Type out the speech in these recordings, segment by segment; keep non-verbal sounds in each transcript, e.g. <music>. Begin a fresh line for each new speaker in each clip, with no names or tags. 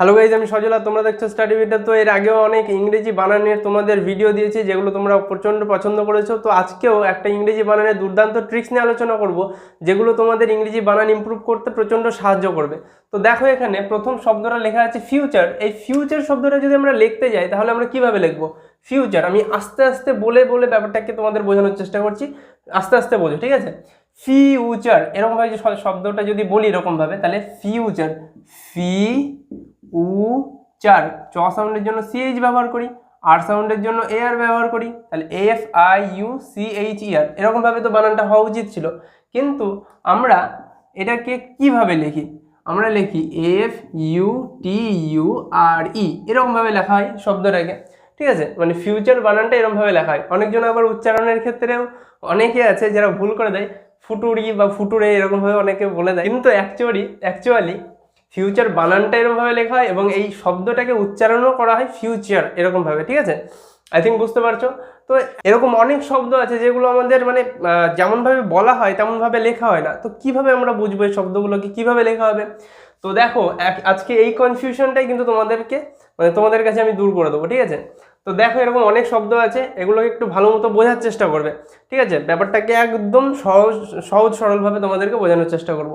Hello guys আমি সজলা তোমরা দেখছ স্টাডি ভিডিও তো। এর আগেও অনেক ইংরেজি বানানের তোমাদের ভিডিও দিয়েছি, যেগুলো তোমরা প্রচণ্ড পছন্দ করেছ। তো আজকেও একটা ইংরেজি বানানের দুর্দান্ত ট্রিক্স নিয়ে আলোচনা করব, যেগুলো তোমাদের ইংরেজি বানান ইমপ্রুভ করতে প্রচণ্ড সাহায্য করবে। তো দেখো এখানে প্রথম শব্দটা লেখা আছে ফিউচার এই ফিউচার শব্দটা যদি আমরা লিখতে যাই, তাহলে আমরা কীভাবে লিখব? ফিউচার আমি আস্তে আস্তে বলে বলে ব্যাপারটাকে তোমাদের বোঝানোর চেষ্টা করছি। আস্তে আস্তে বোঝো, ঠিক আছে? ফিউচার এরকমভাবে যে শব্দটা যদি বলি এরকমভাবে তাহলে ফিউচার ফি উ চার চ সাউন্ডের জন্য সিএইচ ব্যবহার করি আর সাউন্ডের জন্য এ আর ব্যবহার করি, তাহলে F I U C H E R এরকমভাবে তো বানানটা হওয়া উচিত ছিল। কিন্তু আমরা এটাকে কীভাবে লিখি? আমরা লিখি F U T U R E এরকমভাবে লেখা হয় শব্দটাকে, ঠিক আছে? মানে ফিউচার বানানটা এরকমভাবে লেখা হয়। অনেকজন আবার উচ্চারণের ক্ষেত্রেও অনেকে আছে যারা ভুল করে দেয় ফুটুরি বা ফুটুরে এরকমভাবে অনেকে বলে দেয়। কিন্তু অ্যাকচুয়ালি অ্যাকচুয়ালি ফিউচার বানানটা এরকমভাবে লেখা হয় এবং এই শব্দটাকে উচ্চারণও করা হয় ফিউচার এরকমভাবে, ঠিক আছে? আই থিঙ্ক বুঝতে পারছ? তো এরকম অনেক শব্দ আছে যেগুলো আমাদের মানে যেমনভাবে বলা হয় তেমনভাবে লেখা হয় না। তো কীভাবে আমরা বুঝব এই শব্দগুলোকে? কীভাবে লেখা হবে? তো দেখো আজকে এই কনফিউশনটাই কিন্তু তোমাদেরকে মানে তোমাদের কাছে আমি দূর করে দেবো, ঠিক আছে? তো দেখো এরকম অনেক শব্দ আছে, এগুলোকে একটু ভালো মতো বোঝার চেষ্টা করবে। ঠিক আছে? ব্যাপারটাকে একদম সহজ সহজ সরলভাবে তোমাদেরকে বোঝানোর চেষ্টা করব।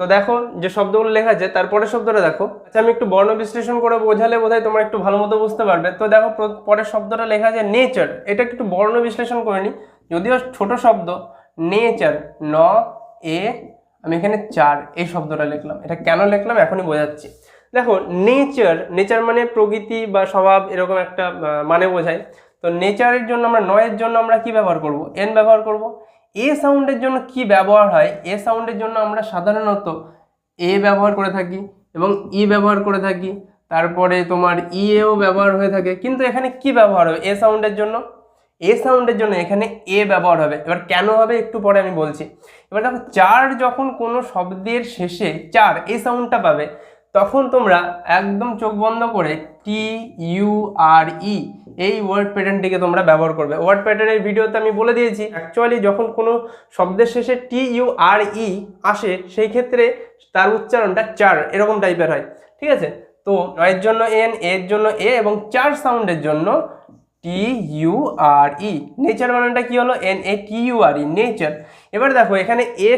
তো দেখো যে শব্দগুলো লেখা আছে তারপরের শব্দটা দেখো। আচ্ছা আমি একটু বর্ণ বিশ্লেষণ করে বোঝালে বোধহয় তোমরা একটু ভালো মতো বুঝতে পারবে। তো দেখো পরের শব্দটা লেখা আছে নেচার। এটা একটু বর্ণ বিশ্লেষণ করে নিই যদিও ছোট শব্দ, নেচার, ন, এ, আমি এখানে চার, এই শব্দটা লিখলাম। এটা কেন লিখলাম? এখনই বোঝাচ্ছি। দেখো নেচার নেচার মানে প্রকৃতি বা স্বভাব এরকম একটা মানে বোঝায়। তো নেচারের জন্য আমরা নয়ের জন্য আমরা কি ব্যবহার করব? এন ব্যবহার করব। এ সাউন্ডের জন্য কি ব্যবহার হয়? এ সাউন্ডের জন্য আমরা সাধারণত এ ব্যবহার করে থাকি এবং ই ব্যবহার করে থাকি। তারপরে তোমার ই এও ব্যবহার হয়ে থাকে। কিন্তু এখানে কি ব্যবহার হবে? এ সাউন্ডের জন্য? এ সাউন্ডের জন্য এখানে এ ব্যবহার হবে। এবার কেন হবে একটু পরে আমি বলছি। এবার দেখো চার যখন কোনো শব্দের শেষে চার এ সাউন্ডটা পাবে তখন তোমরা একদম চোখ বন্ধ করে টি ইউ আর ই এই ওয়ার্ড প্যাটার্নটিকে তোমরা ব্যবহার করবে। ওয়ার্ড প্যাটার্নের ভিডিওতে আমি বলে দিয়েছি অ্যাকচুয়ালি যখন কোনো শব্দের শেষে টি ইউ আর ই আসে, সেই ক্ষেত্রে তার উচ্চারণটা চার এরকম টাইপের হয়। ঠিক আছে? তো নয়ের জন্য এন এর জন্য এ এবং চার সাউন্ডের জন্য T U R E nature বানানটা কি হলো? N A T U R E nature এবার দেখো, এখানে এ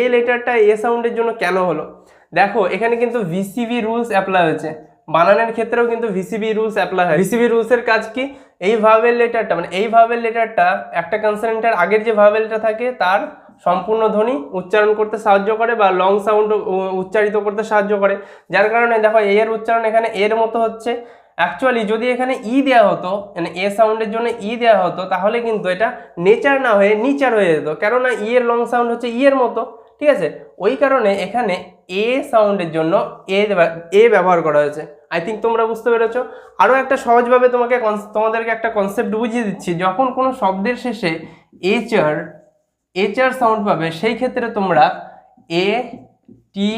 এ লেটারটা এ সাউন্ডের জন্য কেন হলো? দেখো, এখানে কিন্তু ভিসিবি রুলস অ্যাপ্লাই হয়েছে। বানানের ক্ষেত্রেও কিন্তু ভিসিবি রুলস অ্যাপ্লাই হয়। ভিসিবি রুলসের কাজ কি? এই ভাবেল লেটারটা মানে এই ভাবেল লেটারটা একটা কনসোনেন্টের আগের যে ভাবেলটা থাকে, তার সম্পূর্ণ ধ্বনি উচ্চারণ করতে সাহায্য করে বা লং সাউন্ড উচ্চারিত করতে সাহায্য করে। যার কারণে দেখো এ এর উচ্চারণ এখানে এর মতো হচ্ছে। অ্যাকচুয়ালি যদি এখানে ই দেওয়া হতো মানে এ সাউন্ডের জন্য ই দেওয়া হতো, তাহলে কিন্তু এটা নেচার না হয়ে নিচার হয়ে যেত। কেননা ই এর লং সাউন্ড হচ্ছে ই এর মতো, ঠিক আছে? ওই কারণে এখানে এ সাউন্ডের জন্য এ এ ব্যবহার করা হয়েছে। আই থিঙ্ক তোমরা বুঝতে পেরেছ। আরও একটা সহজভাবে তোমাকে তোমাদেরকে একটা কনসেপ্ট বুঝিয়ে দিচ্ছি। যখন কোনো শব্দের শেষে এচার এচার সাউন্ড পাবে, সেই ক্ষেত্রে তোমরা এ টি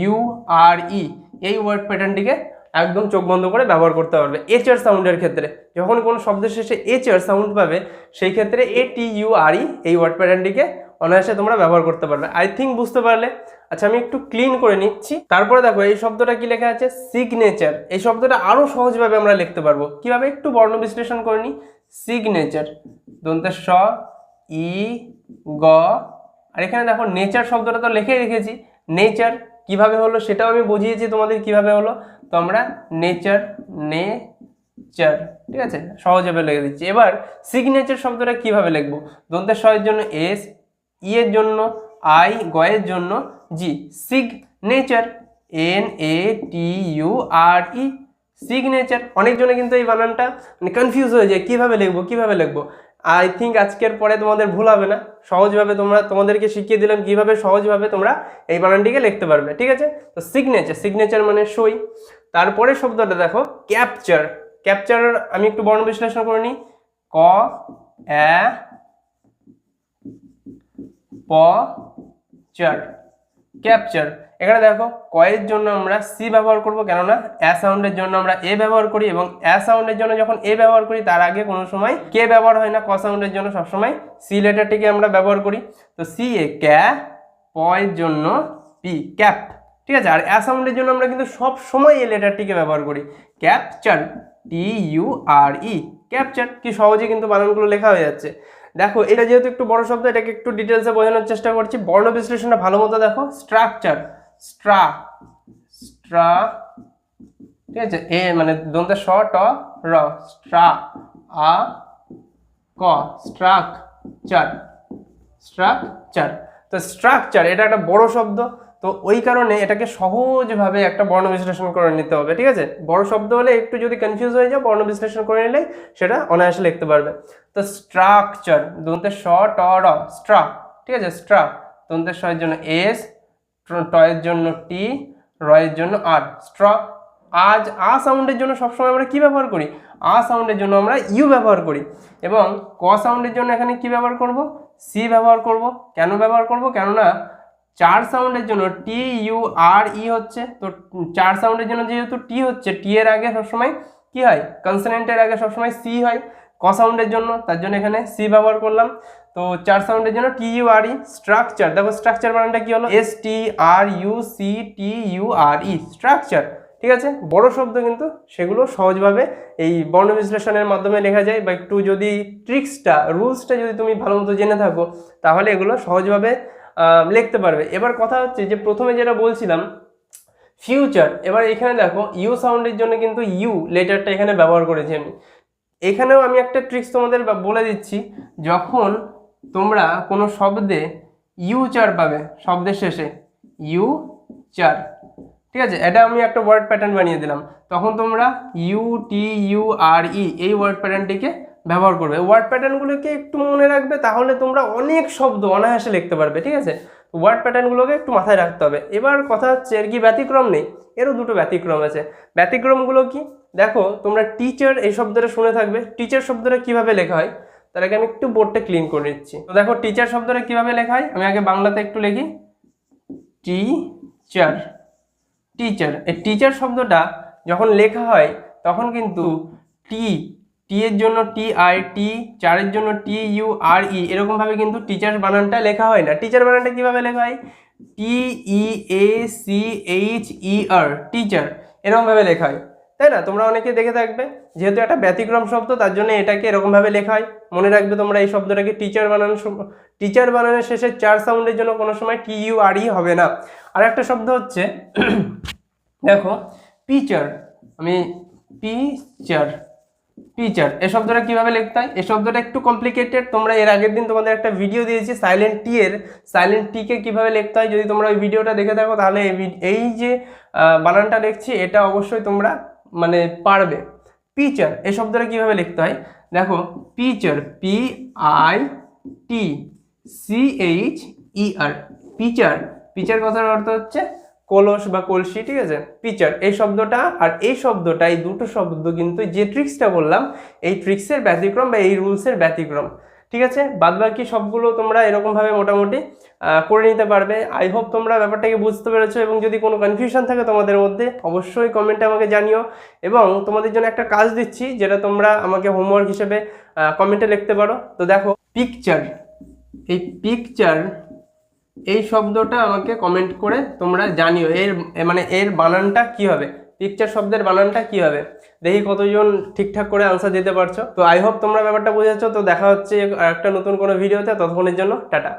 ইউ আর ই এই ওয়ার্ড প্যাটার্নটিকে একদম চোখ বন্ধ করে ব্যবহার করতে পারবে এচার সাউন্ডের ক্ষেত্রে। যখন কোনো শব্দের শেষে এচার সাউন্ড পাবে, সেই ক্ষেত্রে এ টি ইউ আর ই এই ওয়ার্ড প্যাটার্নটিকে অনায়াসে তোমরা ব্যবহার করতে পারবে। আই থিঙ্ক বুঝতে পারলে। আচ্ছা আমি একটু ক্লিন করে নিচ্ছি। তারপরে দেখো, এই শব্দটা কি লেখা আছে? সিগনেচার এই শব্দটা আরও সহজভাবে আমরা লিখতে পারব। কীভাবে? একটু বর্ণ বিশ্লেষণ করে নিই। সিগনেচার দন্তে স, ই, গ। আর এখানে দেখো নেচার শব্দটা তো লিখেই রেখেছি। নেচার কীভাবে হলো সেটাও আমি বুঝিয়েছি তোমাদের কীভাবে হলো। তো আমরা নেচার নেচার ঠিক আছে? সহজভাবে লিখে দিচ্ছি। এবার সিগনেচার শব্দটা কীভাবে লিখব? দন্তের সয়ের জন্য এস ই এর জন্য আই গয়ের জন্য G signature N A T U R E signature অনেকজনে কিন্তু এই বানানটা মানে কনফিউজ হয়ে যায়, কীভাবে লিখব কীভাবে লিখব। আই থিঙ্ক আজকের পরে তোমাদের ভুল হবে না। সহজভাবে তোমরা, তোমাদেরকে শিখিয়ে দিলাম কীভাবে সহজভাবে তোমরা এই বানানটিকে লিখতে পারবে, ঠিক আছে? তো সিগনেচার সিগনেচার মানে সই। তারপরে শব্দটা দেখো ক্যাপচার ক্যাপচার আমি একটু বর্ণ বিশ্লেষণ করে নিই। ক, এ প চার ক্যাপচার। এখানে দেখো, কয়ের জন্য আমরা সি ব্যবহার করব, কেননা অ্যা সাউন্ডের জন্য আমরা এ ব্যবহার করি এবং অ্যা সাউন্ডের জন্য যখন এ ব্যবহার করি, তার আগে কোনো সময় কে ব্যবহার হয় না, ক সাউন্ডের জন্য সবসময় সি লেটারটিকে আমরা ব্যবহার করি। তো সি এ ক্যা প এর জন্য পি, ক্যাপ। ঠিক আছে? আর অ্যাসাউন্ডের জন্য আমরা কিন্তু সব সময় এই লেটারটিকে ব্যবহার করি। Capture, T U R E. Capture কি সহজে কিন্তু বানানগুলো লেখা হয়ে যাচ্ছে। দেখো, এটা যেহেতু একটু বড় শব্দ, এটাকে একটু ডিটেলসে বোঝানোর চেষ্টা করছি। বর্ণ বিশ্লেষণটা ভালো মতো দেখো। স্ট্রাকচার স্ট্রা স্ট্রা ঠিক আছে? এ মানে দন্ত স, ট, র স্ট্রা আ, ক স্ট্রাকচার স্ট্রাকচার তো স্ট্রাকচার এটা একটা বড় শব্দ। তো ওই কারণে এটাকে সহজভাবে একটা বর্ণ বিশ্লেষণ করে নিতে হবে, ঠিক আছে? বড় শব্দ হলে একটু যদি কনফিউজ হয়ে যায় বর্ণ বিশ্লেষণ করে নিলে সেটা অনায়াসে লিখতে পারবে। তো স্ট্রাকচার দন্তে স, ট, র স্ট্রা ঠিক আছে? স্ট্রা দন্তে স এর জন্য এস টয়ের জন্য টি রয়ের জন্য আর স্ট্রা আজ আ সাউন্ডের জন্য সবসময় আমরা কি ব্যবহার করি? আ সাউন্ডের জন্য আমরা ইউ ব্যবহার করি। এবং ক সাউন্ডের জন্য এখানে কি ব্যবহার করব? সি ব্যবহার করব। কেন ব্যবহার করব? কেননা চার সাউন্ডের জন্য টি ইউ আর ই হচ্ছে, তো চার সাউন্ডের জন্য যেহেতু টি হচ্ছে, টি এর আগে সবসময় কি হয়? কনসোনেন্টের আগে সবসময় সি হয়, ক সাউন্ডের জন্য, তার জন্য এখানে সি ব্যবহার করলাম। তো চার সাউন্ডের জন্য T U R E structure দেখো স্ট্রাকচার বানানটা কি হলো? S T R U C T U R E structure ঠিক আছে? বড় শব্দ কিন্তু সেগুলো সহজভাবে এই বর্ণ বিশ্লেষণের মাধ্যমে লেখা যায়, বা একটু যদি ট্রিক্সটা রুলসটা যদি তুমি ভালো মতো জেনে থাকো, তাহলে এগুলো সহজভাবে লিখতে পারবে। এবার কথা হচ্ছে যে প্রথমে যেটা বলছিলাম ফিউচার এবার এখানে দেখো ইউ সাউন্ডের জন্য কিন্তু ইউ লেটারটা এখানে ব্যবহার করেছি আমি। এখানেও আমি একটা ট্রিক্স তোমাদের বলে দিচ্ছি, যখন তোমরা কোনো শব্দে ইউ চার পাবে, শব্দের শেষে ইউ চার ঠিক আছে? এটা আমি একটা ওয়ার্ড প্যাটার্ন বানিয়ে দিলাম। তখন তোমরা ইউ টি ইউ আর ই এই ওয়ার্ড প্যাটার্নটিকে ব্যবহার করবে। ওয়ার্ড প্যাটার্নগুলোকে একটু মনে রাখবে, তাহলে তোমরা অনেক শব্দ অনায়াসে লিখতে পারবে, ঠিক আছে? ওয়ার্ড প্যাটার্নগুলোকে একটু মাথায় রাখতে হবে। এবার কথা হচ্ছে, এর কি ব্যতিক্রম নেই? এরও দুটো ব্যতিক্রম আছে। ব্যতিক্রমগুলো কি? দেখো, তোমরা টিচার এই শব্দটা শুনে থাকবে। টিচার শব্দটা কীভাবে লেখা হয়? তার আগে আমি একটু বোর্ডটা ক্লিন করে নিচ্ছি। তো দেখো টিচার শব্দটা কীভাবে লেখা হয়? আমি আগে বাংলাতে একটু লিখি। টিচার টিচার এই টিচার শব্দটা যখন লেখা হয়, তখন কিন্তু টি টি এর জন্য টি আই টি চারের জন্য টি ইউ আর ই এরকমভাবে কিন্তু টিচার বানানটা লেখা হয় না। টিচার বানানটা কীভাবে লেখা হয়? T E A C H E R teacher এরকমভাবে লেখা হয়। তাই না? তোমরা অনেকে দেখে থাকবে, যেহেতু একটা ব্যতিক্রম শব্দ, তার জন্য এটাকে এরকমভাবে লেখা হয়। মনে রাখবে তোমরা এই শব্দটাকে টিচার বানানো টিচার বানানোর শেষে চার সাউন্ডের জন্য কোনো সময় টি ইউ আর ই হবে না। আর একটা শব্দ হচ্ছে, <clears throat> দেখো পিচার আমি পিচার পিচার এই শব্দটা কীভাবে লিখতে হয়? এই শব্দটা একটু কমপ্লিকেটেড তোমরা এর আগের দিন তোমাদের একটা ভিডিও দিয়েছি সাইলেন্ট টি এর। সাইলেন্ট টিকে কীভাবে লিখতে হয়? যদি তোমরা ওই ভিডিওটা দেখে থাকো, তাহলে এই যে বানানটা লিখছি, এটা অবশ্যই তোমরা মানে পারবে। পিচার এই শব্দটা কীভাবে লিখতে হয়? দেখো pitcher P I T C H E R pitcher pitcher কথার অর্থ হচ্ছে কলস বা কলসি, ঠিক আছে? পিচার, এই শব্দটা আর এই শব্দটা, এই দুটো শব্দ কিন্তু যে ট্রিক্সটা বললাম, এই ট্রিক্সের ব্যতিক্রম বা এই রুলসের ব্যতিক্রম, ঠিক আছে? বাদবাকি সবগুলো তোমরা এরকমভাবে মোটামুটি করে নিতে পারবে। আই হোপ তোমরা ব্যাপারটাকে বুঝতে পেরেছ এবং যদি কোনো কনফিউশন থাকে তোমাদের মধ্যে, অবশ্যই কমেন্টে আমাকে জানিও। এবং তোমাদের জন্য একটা কাজ দিচ্ছি, যেটা তোমরা আমাকে হোমওয়ার্ক হিসেবে কমেন্টে লিখতে পারো। তো দেখো পিকচার এই পিকচার এই শব্দটা আমাকে কমেন্ট করে তোমরা জানিও। এর মানে এর বানানটা কি হবে? পিকচার শব্দের বানানটা কি হবে? দেখি কতজন ঠিকঠাক করে আনসার দিতে পারছ। তো আই হোপ তোমরা ব্যাপারটা বুঝেছ। তো দেখা হচ্ছে একটা নতুন কোনো ভিডিওতে ততক্ষণের জন্য টাটা।